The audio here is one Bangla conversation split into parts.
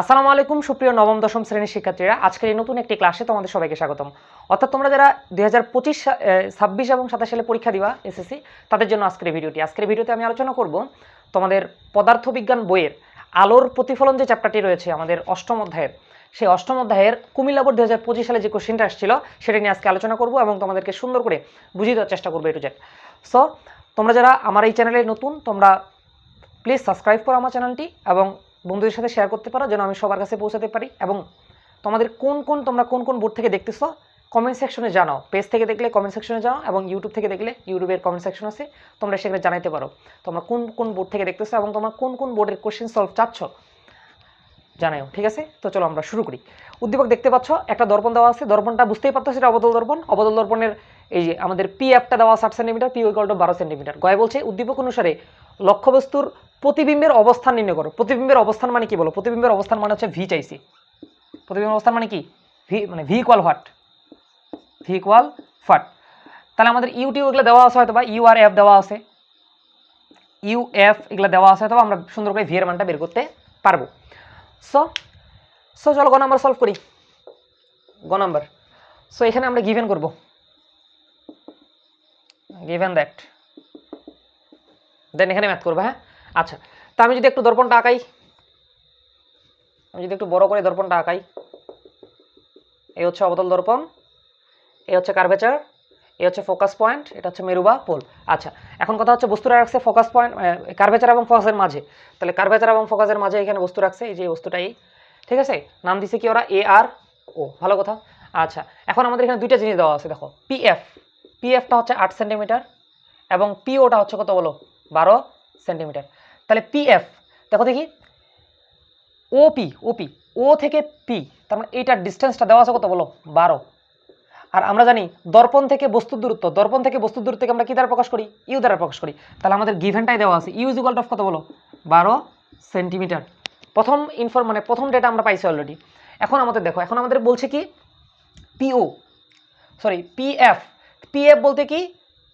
আসসালামু আলাইকুম, সুপ্রিয় নবম, দশম শ্রেণির শিক্ষার্থীরা। আজকের এই নতুন একটি ক্লাসে তোমাদের সবাইকে স্বাগতম। অর্থাৎ তোমরা যারা দুই হাজার পঁচিশ ছাব্বিশ এবং সাতাশ সালে পরীক্ষা দিবা এসএসসি তাদের জন্য আজকের ভিডিওটি। আজকের ভিডিওতে আমি আলোচনা করব তোমাদের পদার্থবিজ্ঞান বইয়ের আলোর প্রতিফলন যে চ্যাপ্টারটি রয়েছে, আমাদের অষ্টম অধ্যায়ের। সেই অষ্টম অধ্যায়ের কুমিল্লা বোর্ড দু হাজার পঁচিশ সালে যে কোশ্চেনটা আসছিল, সেটা নিয়ে আজকে আলোচনা করব এবং তোমাদেরকে সুন্দর করে বুঝিয়ে দেওয়ার চেষ্টা করব এটু জেড সো তোমরা যারা আমার এই চ্যানেলে নতুন, তোমরা প্লিজ সাবস্ক্রাইব করো আমার চ্যানেলটি এবং বন্ধুদের সাথে শেয়ার করতে পারো, যেন আমি সবার কাছে পৌঁছাতে পারি। এবং তোমাদের কোন কোন, তোমরা কোন কোন বোর্ড থেকে দেখতেছো কমেন্ট সেকশনে জানাও। পেজ থেকে দেখলে কমেন্ট সেকশনে জানাও, এবং ইউটিউব থেকে দেখলে ইউটিউবের কমেন্ট সেকশন আছে, তোমরা সেখানে জানাইতে পারো। তোমরা কোন কোন বোর্ড থেকে দেখতেছো এবং তোমরা কোন কোন বোর্ডের কোশ্চেন সলভ চাচ্ছ জানাও ঠিক আছে? তো চলো আমরা শুরু করি। উদ্দীপক দেখতে পাচ্ছ, একটা দর্পণ দেওয়া আছে। দর্পণটা বুঝতেই পারতো সেটা অবতল দর্পণ। অবতল দর্পণের এই যে আমাদের পি অ্যাপটা দেওয়া ষাট সেন্টিমিটার পি ইকুয়াল টু বারো সেন্টিমিটার গয় বলছে, উদ্দীপক অনুসারে লক্ষ্যবস্তুর প্রতিবিম্বের অবস্থান নির্ণয় করো। প্রতিবিম্বের অবস্থান মানে কি বলো? প্রতিবিম্বের অবস্থান মানে হচ্ছে ভি চাইছি প্রতিবিম্বের অবস্থান মানে কি? ভি মানে V equal what V equal ফাট তাহলে আমাদের ইউটিউব এগুলো দেওয়া আছে হয়তো বা ইউ আর এফ দেওয়া আছে। ইউ এফ এগুলো দেওয়া আছে হয়তো আমরা সুন্দর করে ভি এর মানটা বের করতে পারব। সো সো চলো গ নাম্বার সলভ করি। গ নাম্বার সো এখানে আমরা গিভেন করব। গিভেন দ্যাট দেন এখানে ম্যাথ করব হ্যাঁ? আচ্ছা তা আমি যদি একটু দর্পণটা আঁকাই, আমি যদি একটু বড় করে দর্পণটা আঁকাই, এই হচ্ছে অবতল দর্পণ, এই হচ্ছে কার্ভেচার এই হচ্ছে ফোকাস পয়েন্ট এটা হচ্ছে মেরুবা পোল। আচ্ছা এখন কথা হচ্ছে বস্তুটা রাখছে ফোকাস পয়েন্ট কার্ভেচার এবং ফোকাসের মাঝে। তাহলে কার্ভেচার এবং ফোকাসের মাঝে এখানে বস্তু রাখছে, এই যে বস্তুটা এই, ঠিক আছে? নাম দিছে কি ওরা? এ আর ও ভালো কথা? আচ্ছা এখন আমাদের এখানে দুইটা জিনিস দেওয়া আছে, দেখো পিএফ পিএফটা হচ্ছে আট সেন্টিমিটার এবং পিওটা হচ্ছে কত বলো? বারো সেন্টিমিটার তাহলে পিএফ দেখো দেখি ওপি ওপি ও থেকে পি তার মানে এইটার ডিস্টেন্সটা দেওয়া আছে কত বলো? বারো। আর আমরা জানি দর্পণ থেকে বস্তুর দূরত্ব, দর্পণ থেকে বস্তুর দূরত্বকে আমরা কি দ্বারা প্রকাশ করি? ইউ দ্বারা প্রকাশ করি। তাহলে আমাদের গিভেনটাই দেওয়া আছে। ইউ ইকুয়াল অফ কত বলো? বারো সেন্টিমিটার। প্রথম ইনফর মানে প্রথম ডেটা আমরা পাইছি অলরেডি এখন আমাদের দেখো, এখন আমাদের বলছে কি? পিও সরি পিএফ পিএফ বলতে কি?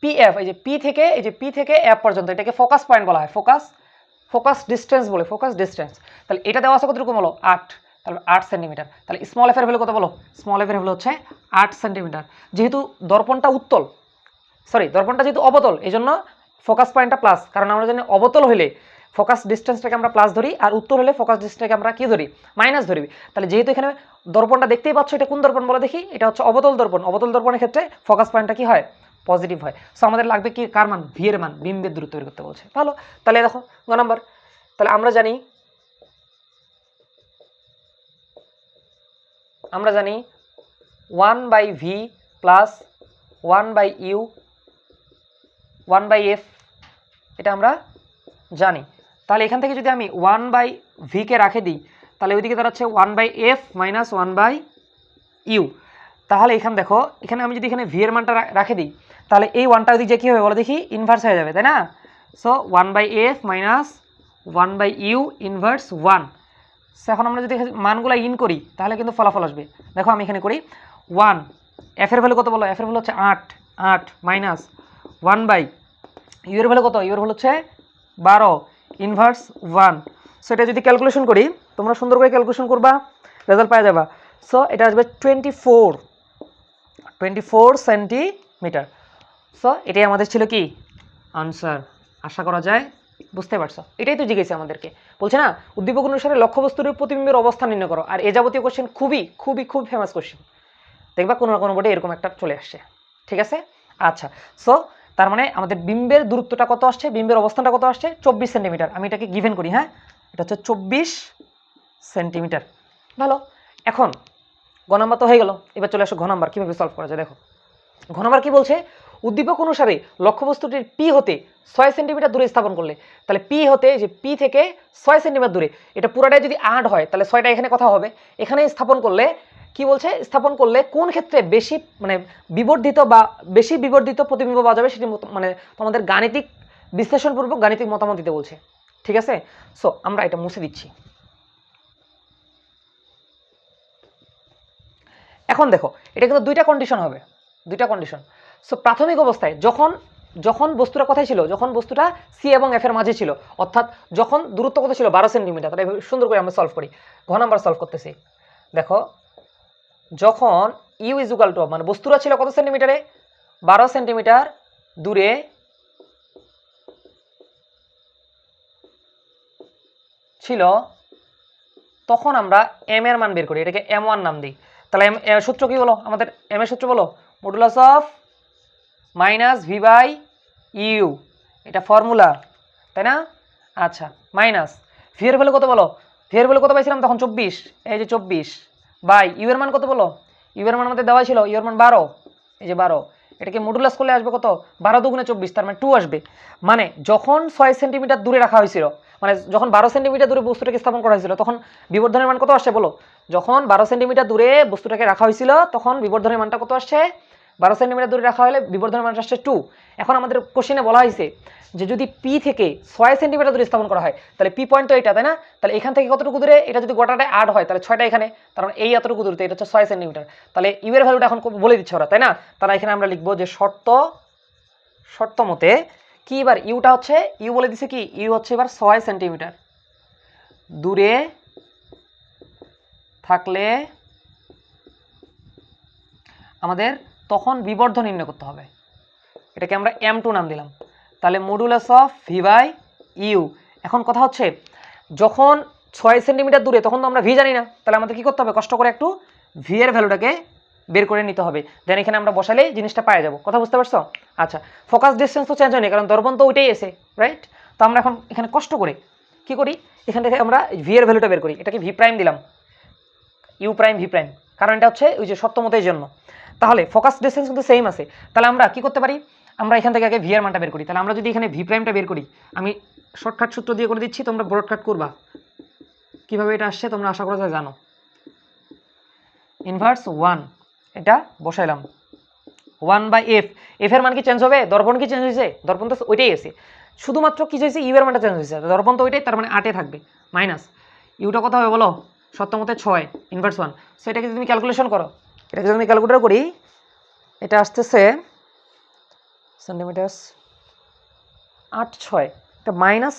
পিএফ এই যে পি থেকে, এই যে পি থেকে এফ পর্যন্ত, এটাকে ফোকাস পয়েন্ট বলা হয়। ফোকাস ফোকাস ডিস্টেন্স বলে ফোকাস ডিস্টেন্স তাহলে এটা দেওয়া আছে কতটুকু হলো আট। তাহলে আট সেন্টিমিটার তাহলে স্মল এফের ভ্যালু কত বলো? স্মল এফের ভ্যালু হচ্ছে আট সেন্টিমিটার যেহেতু দর্পণটা উত্তল সরি দর্পণটা যেহেতু অবতল এই জন্য ফোকাস পয়েন্টটা প্লাস কারণ আমরা জানি অবতল হলে ফোকাস ডিস্টেন্সটাকে আমরা প্লাস ধরি, আর উত্তর হলে ফোকাস ডিস্টেন্সটাকে আমরা কী ধরি? মাইনাস ধরি। তাহলে যেহেতু এখানে দর্পণটা দেখতেই পাচ্ছ, এটা কোন দর্পণ বলে দেখি? এটা হচ্ছে অবতল দর্পণ। অবতল দর্পণের ক্ষেত্রে ফোকাস পয়েন্টটা কি হয়? পজিটিভ হয়। সো আমাদের লাগবে কি? কার মান? ভি এর মান। বিম্বের দূরত্ব বের করতে বলছে। ভালো। তাহলে দেখো, গ নাম্বার। তাহলে আমরা জানি আমরা জানি one by V plus one by U one by F এটা আমরা জানি। তাহলে এখান থেকে যদি আমি ওয়ান বাই ভিকে রাখে দিই, তাহলে ওইদিকে দাঁড়াচ্ছে one by F minus one by U তাহলে এখানে দেখো, এখানে আমি যদি এখানে ভি এর মানটা রাখে দিই তাহলে এই ওয়ানটা ওইদিকে কী হবে বলো দেখি? ইনভার্স হয়ে যাবে, তাই না? So one by F minus one by U inverse one so এখন আমরা যদি মানগুলো ইন করি, তাহলে কিন্তু ফলাফল আসবে। দেখো আমি এখানে করি ওয়ান এফের ভ্যালু কত বলো? এফের ভ্যালু হচ্ছে আট। আট মাইনাস ওয়ান বাই ইউর ভ্যালু কত? ইউর ভ্যালু হচ্ছে বারো। ইনভার্স ওয়ান সো এটা যদি ক্যালকুলেশন করি, তোমরা সুন্দর করে ক্যালকুলেশন করবা রেজাল্ট পাওয়া যাবা। সো এটা আসবে twenty four twenty four centimetre so এটাই আমাদের ছিল কি? আনসার আশা করা যায়, বুঝতে পারছ? এটাই তো জিজ্ঞেস আমাদেরকে। বলছে না, উদ্দীপক অনুসারে লক্ষ্যবস্তুর প্রতিবিম্বের অবস্থান নির্ণয় করো। আর এ যাবতীয় কোশ্চেন খুবই খুবই, খুব ফেমাস কোশ্চেন দেখবা কোনো না কোনো বোর্ডে এরকম একটা চলে আসছে। ঠিক আছে? আচ্ছা সো তার মানে আমাদের বিম্বের দূরত্বটা কত আসছে? বিম্বের অবস্থানটা কত আসছে? চব্বিশ সেন্টিমিটার। আমি এটাকে গিভেন করি হ্যাঁ? এটা হচ্ছে চব্বিশ সেন্টিমিটার। ভালো? এখন, ঘ নাম্বার তো হয়ে গেল। এবার চলে আসো ঘ নাম্বার কীভাবে সলভ করা যায়? দেখো। ঘ নাম্বার কী বলছে? উদ্দীপক অনুসারে লক্ষ্যবস্তুটির পি হতে ছয় সেন্টিমিটার দূরে স্থাপন করলে, তাহলে পি হতে যে পি থেকে ছয় সেন্টিমিটার দূরে, এটা পুরাটাই যদি আট হয়, তাহলে ছয়টা এখানে কথা হবে। এখানে স্থাপন করলে কি বলছে? স্থাপন করলে কোন ক্ষেত্রে বেশি মানে বিবর্ধিত বা বেশি বিবর্ধিত প্রতিবিম্ব পাওয়া যাবে সেটি মানে তোমাদের গাণিতিক বিশ্লেষণপূর্বক গাণিতিক মতামত দিতে বলছে। ঠিক আছে? সো আমরা এটা মুছে দিচ্ছি। এখন দেখো, এটা কিন্তু দুইটা কন্ডিশন হবে। দুইটা কন্ডিশন সো প্রাথমিক অবস্থায় যখন যখন বস্তুটা কোথায় ছিল, যখন বস্তুটা সি এবং এফ এর মাঝে ছিল, অর্থাৎ যখন দূরত্ব কত ছিল, বারো সেন্টিমিটার তাহলে সুন্দর করে আমরা সলভ করি। ঘ নাম্বার সলভ করতেছি। দেখো, যখন ইউ ইজ টু মানে বস্তুটা ছিল কত সেন্টিমিটারে বারো সেন্টিমিটার দূরে ছিল, তখন আমরা এম এর মান বের করি। এটাকে এম ওয়ান নাম দিই। তাহলে এম সূত্র কি বলো আমাদের এম এর সূত্র বলো? Modulus of minus V by U এটা ফর্মুলা তাই না? আচ্ছা মাইনাস ভি এর ভ্যালু কত বলো? ভি এর ভ্যালু কত পাইছিলাম তখন? চব্বিশ। এই যে চব্বিশ। বাই ইউ এর মান কত বলো? ইউ এর মান আমাদের দেওয়া ছিল ইউ এর মান বারো। এই যে বারো। এটাকে মডুলাস করলে আসবে কত? বারো দুগুণে চব্বিশ, তার মানে টু আসবে। মানে যখন ছয় সেন্টিমিটার দূরে রাখা হয়েছিল মানে যখন বারো সেন্টিমিটার দূরে বস্তুটাকে স্থাপন করা হয়েছিল, তখন বিবর্ধনের মান কত আসছে বলো? যখন বারো সেন্টিমিটার দূরে বস্তুটাকে রাখা হয়েছিল, তখন বিবর্ধনের মানটা কত আসছে? বারো সেন্টিমিটার দূরে রাখা হলে বিবর্ধনের মানটা আসছে টু এখন আমাদের কোশ্চেনে বলা হয়েছে যে যদি পি থেকে ছয় সেন্টিমিটার দূরে স্থাপন করা হয়, তাহলে পি পয়েন্ট তো এটা, তাই না? তাহলে এখান থেকে কতটুকু দূরে? এটা যদি গোটাটায় আট হয়, তাহলে ছয়টা এখানে। কারণ এই এতটুকু দূরতে এটা হচ্ছে ছয় সেন্টিমিটার। তাহলে ইউ ভ্যালুটা এখন বলে দিচ্ছে ওরা, তাই না? তাহলে এখানে আমরা লিখব যে শর্ত শর্ত মতে কি এবার ইউটা হচ্ছে ইউ বলে দিছে কি? ইউ হচ্ছে এবার ছয় সেন্টিমিটার। দূরে থাকলে আমাদের তখন বিবর্ধ নির্ণয় করতে হবে। এটাকে আমরা এম টু নাম দিলাম। তাহলে modulus of V by U এখন কথা হচ্ছে, যখন ছয় সেন্টিমিটার দূরে, তখন তো আমরা ভি জানি না। তাহলে আমাদের কী করতে হবে? কষ্ট করে একটু ভি এর ভ্যালুটাকে বের করে নিতে হবে। দেন এখানে আমরা বসালে জিনিসটা পাওয়া যাব। কথা বুঝতে পারছ? আচ্ছা ফোকাস ডিস্টেন্স তো চেঞ্জ হয়নি, কারণ দর্পণ তো ওইটাই এসে রাইট তো আমরা এখন এখানে কষ্ট করে কি করি? এখান থেকে আমরা ভি এর ভ্যালুটা বের করি। এটাকে ভি প্রাইম দিলাম। ইউ প্রাইম ভি প্রাইম কারণ এটা হচ্ছে ওই যে সত্যমতের জন্য। তাহলে ফোকাস ডিস্টেন্স কিন্তু সেম আছে। তাহলে আমরা কি করতে পারি? আমরা এখান থেকে আগে ভি এর মানটা বের করি। তাহলে আমরা যদি এখানে ভি প্রাইমটা বের করি, আমি শর্টকাট সূত্র দিয়ে করে দিচ্ছি, তোমরা ব্রডকাট করবা। কীভাবে এটা আসছে তোমরা আশা করা যায় জানো। ইনভার্স ওয়ান এটা বসাইলাম। ওয়ান বাই এফ এফ এর মান কি চেঞ্জ হবে? দর্পণ কি চেঞ্জ হয়েছে? দর্পণ তো ওইটাই আছে। শুধুমাত্র কি হয়েছে? ইউ এর মানটা চেঞ্জ হয়েছে। দর্পণ তো ওইটাই, তার মানে আটে থাকবে। মাইনাস ইউটা কত হবে বলো? সত্যমতে ছয় ইনভার্স ওয়ান সো এটাকে তুমি ক্যালকুলেশন করো এটাকে যদি আমি ক্যালকুলেটর করি, এটা আসতেছে সেন্টিমিটার্স আট ছয়, এটা minus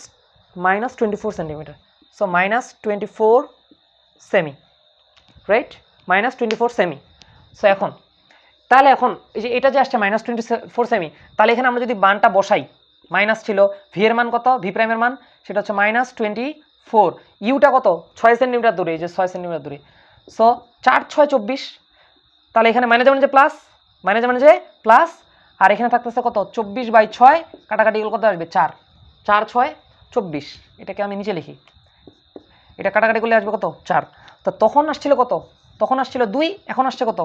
minus twenty four centimetre. So minus twenty four cm right minus twenty four cm. So এখন, তাহলে এখন, এই যে এটা যে আসছে মাইনাস টোয়েন্টি ফোর সেমি, তাহলে এখানে আমরা যদি বানটা বসাই, মাইনাস ছিল ভি এর মান কত? ভি প্রাইমের মান, সেটা হচ্ছে মাইনাস টোয়েন্টি ফোর ইউটা কত? ছয় সেন্টিমিটার দূরে, এই যে ছয় সেন্টিমিটার দূরে। সো চার ছয় চব্বিশ তাহলে এখানে মাইনাস যে প্লাস মাইনাস যে প্লাস আর এখানে থাকতেছে কত? চব্বিশ বাই ছয়, কাটাকাটি কত আসবে চার। চার, ছয়, চব্বিশ। এটাকে আমি নিচে লিখি। এটা কাটাকাটি করলে আসবে কত? চার। তো তখন আসছিল কত? তখন আসছিল দুই, এখন আসছে কত?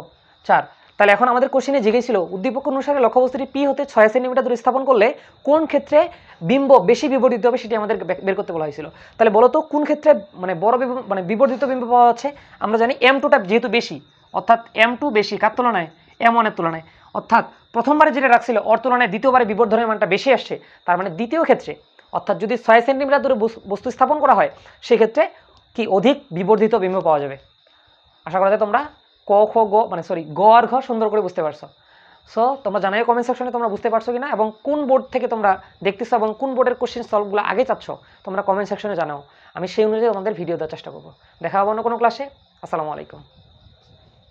চার। তাহলে এখন আমাদের কোশ্চেনে জিজ্ঞেসছিল উদ্দীপক অনুসারে লক্ষ্যবস্তুটি পি হতে ছয় সেন্টিমিটার দূরে স্থাপন করলে কোন ক্ষেত্রে বিম্ব বেশি বিবর্ধিত হবে সেটি আমাদের বের করতে বলা হয়েছিল। তাহলে বলো তো কোন ক্ষেত্রে মানে বড় মানে বিবর্ধিত বিম্ব পাওয়া যাচ্ছে? আমরা জানি এম টুটা যেহেতু বেশি অর্থাৎ এম টু বেশি, কার তুলনায়? এম ওয়ানের তুলনায়। অর্থাৎ প্রথমবারে যেটা রাখছিল, ওর তুলনায় দ্বিতীয়বারে বিবর্ধনের মানটা বেশি আসছে, তার মানে দ্বিতীয় ক্ষেত্রে। অর্থাৎ যদি ছয় সেন্টিমিটার দূরে বস্তু স্থাপন করা হয়, সেক্ষেত্রে কি অধিক বিবর্ধিত বিম্ব পাওয়া যাবে? আশা করা যায় তোমরা ক, খ, গ মানে সরি গ আর ঘ সুন্দর করে বুঝতে পারছ। সো তোমরা জানাই কমেন্ট সেকশনে তোমরা বুঝতে পারছ কিনা এবং কোন বোর্ড থেকে তোমরা দেখতেছো এবং কোন বোর্ডের কোশ্চেন সলভগুলো আগে চাচ্ছ, তোমরা কমেন্ট সেকশনে জানাও। আমি সেই অনুযায়ী তোমাদের ভিডিও দেওয়ার চেষ্টা করব। দেখা হবে অন্য কোনো ক্লাসে আসসালামু আলাইকুম।